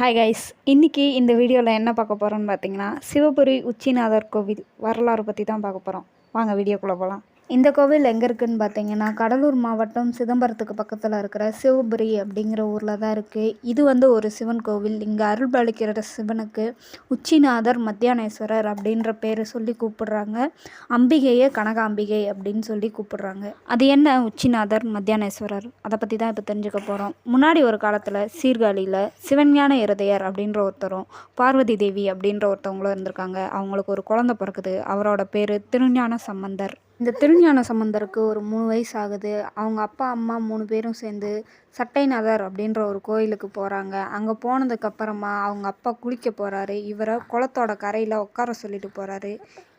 Hi guys இன்றைக்கி இந்த வீடியோவில் என்ன பார்க்க போகிறோன்னு பார்த்தீங்கன்னா சிவபுரி உச்சிநாதர் கோவில் வரலாறு பற்றி தான் பார்க்க போகிறோம் வாங்க வீடியோக்குள்ளே போகலாம் இந்த கோவில் எங்கே இருக்குதுன்னு பார்த்தீங்கன்னா கடலூர் மாவட்டம் சிதம்பரத்துக்கு பக்கத்தில் இருக்கிற சிவபுரி அப்படிங்கிற ஊரில் தான் இருக்குது இது வந்து ஒரு சிவன் கோவில். இங்கே அருள்பாலிக்கிற சிவனுக்கு உச்சிநாதர் மத்தியானேஸ்வரர் அப்படின்ற பேர் சொல்லி கூப்பிடுறாங்க. அம்பிகையை கனகாம்பிகை அப்படின்னு சொல்லி கூப்பிடுறாங்க. அது என்ன? உச்சிநாதர் மத்தியானேஸ்வரர். அதை பற்றி தான் இப்போ தெரிஞ்சுக்க போகிறோம் முன்னாடி ஒரு காலத்தில் சீர்காழியில் சிவஞான இருதயர் அப்படின்ற ஒருத்தரும் பார்வதி தேவி அப்படின்ற ஒருத்தவங்களும் இருந்திருக்காங்க. அவங்களுக்கு ஒரு குழந்தை பிறக்குது. அவரோட பேர் திருஞான சம்பந்தர் இந்த திருஞான சம்பந்தருக்கு ஒரு மூணு வயசு ஆகுது. அவங்க அப்பா அம்மா மூணு பேரும் சேர்ந்து சட்டைநாதர் அப்படின்ற ஒரு கோயிலுக்கு போகிறாங்க அங்கே போனதுக்கப்புறமா அவங்க அப்பா குளிக்க போகிறாரு இவரை குளத்தோட கரையில் உட்கார சொல்லிட்டு போகிறாரு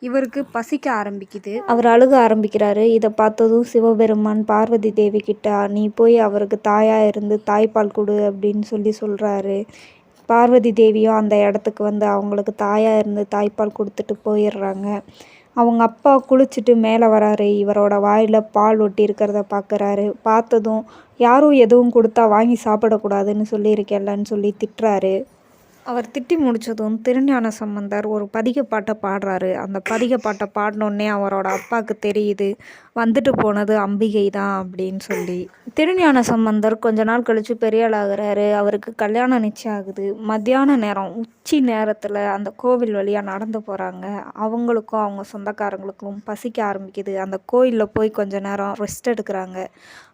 இவருக்கு பசிக்க ஆரம்பிக்குது. அவர் அழுக ஆரம்பிக்கிறாரு. இதை பார்த்ததும் சிவபெருமான் பார்வதி தேவி கிட்ட நீ போய் அவருக்கு தாயாக இருந்து தாய்ப்பால் கொடு அப்படின்னு சொல்லி சொல்கிறாரு பார்வதி தேவியும் அந்த இடத்துக்கு வந்து அவங்களுக்கு தாயாக இருந்து தாய்ப்பால் கொடுத்துட்டு போயிடுறாங்க. அவங்க அப்பா குளிச்சுட்டு மேலே வராரு. இவரோட வாயில் பால் ஒட்டி இருக்கிறத பார்க்குறாரு. பார்த்ததும் யாரும் எதுவும் கொடுத்தா வாங்கி சாப்பிடக்கூடாதுன்னு சொல்லியிருக்கேன்லன்னு சொல்லி திட்டுறாரு. அவர் திட்டி முடித்ததும் திருஞான சம்பந்தர் ஒரு பதிக பாட்டை பாடுறாரு. அந்த பதிக பாட்டை பாடினோடனே அவரோட அப்பாவுக்கு தெரியுது வந்துட்டு போனது அம்பிகை தான் அப்படின்னு சொல்லி. திருஞான சம்பந்தர் கொஞ்ச நாள் கழித்து பெரியாள் ஆகிறாரு. அவருக்கு கல்யாணம் நிச்சயம் ஆகுது. மத்தியான நேரம் உச்சி நேரத்தில் அந்த கோவில் வழியாக நடந்து போகிறாங்க அவங்களுக்கும் அவங்க சொந்தக்காரங்களுக்கும் பசிக்க ஆரம்பிக்குது. அந்த கோயிலில் போய் கொஞ்ச நேரம் ரெஸ்ட் எடுக்கிறாங்க.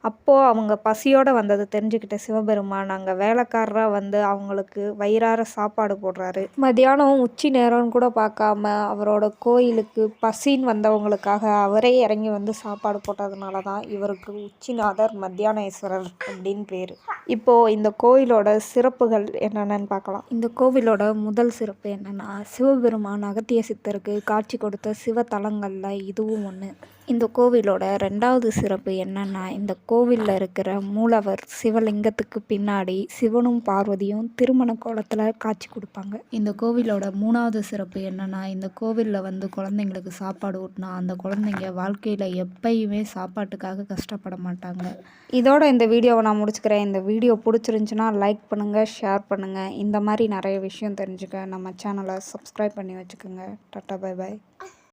அப்போது அவங்க பசியோடு வந்ததை தெரிஞ்சுக்கிட்ட சிவபெருமான் அங்கே வேலைக்காரராக வந்து அவங்களுக்கு வயிறார சாப்பாடு போடுறாரு. மத்தியானம் உச்சி நேரம்னு கூட பார்க்காம அவரோட கோயிலுக்கு பசின்னு வந்தவங்களுக்காக அவரே இறங்கி வந்து சாப்பாடு போட்டதுனால தான் இவருக்கு உச்சிநாதர் மத்தியானேஸ்வரர் அப்படின்னு பேர். இப்போது இந்த கோயிலோட சிறப்புகள் என்னென்னு பார்க்கலாம். இந்த கோவிலோட முதல் சிறப்பு என்னென்னா சிவபெருமான் அகத்திய சித்தருக்கு காட்சி கொடுத்த சிவத்தலங்களில் இதுவும் ஒன்று இந்த கோவிலோட ரெண்டாவது சிறப்பு என்னென்னா இந்த கோவிலில் இருக்கிற மூலவர் சிவலிங்கத்துக்கு பின்னாடி சிவனும் பார்வதியும் திருமண கோலத்தில் காட்சி கொடுப்பாங்க. இந்த கோவிலோட மூணாவது சிறப்பு என்னென்னா இந்த கோவிலில் வந்து குழந்தைங்களுக்கு சாப்பாடு ஊட்டினா அந்த குழந்தைங்க வாழ்க்கையில் எப்பயுமே சாப்பாட்டுக்காக கஷ்டப்பட மாட்டாங்க. இதோட இந்த வீடியோவை நான் முடிச்சுக்கிறேன். இந்த வீடியோ பிடிச்சிருந்துச்சுன்னா லைக் பண்ணுங்கள் ஷேர் பண்ணுங்கள் இந்த மாதிரி நிறைய விஷயம் தெரிஞ்சுக்க நம்ம சேனலை சப்ஸ்கிரைப் பண்ணி வச்சுக்கோங்க. Tata bye bye.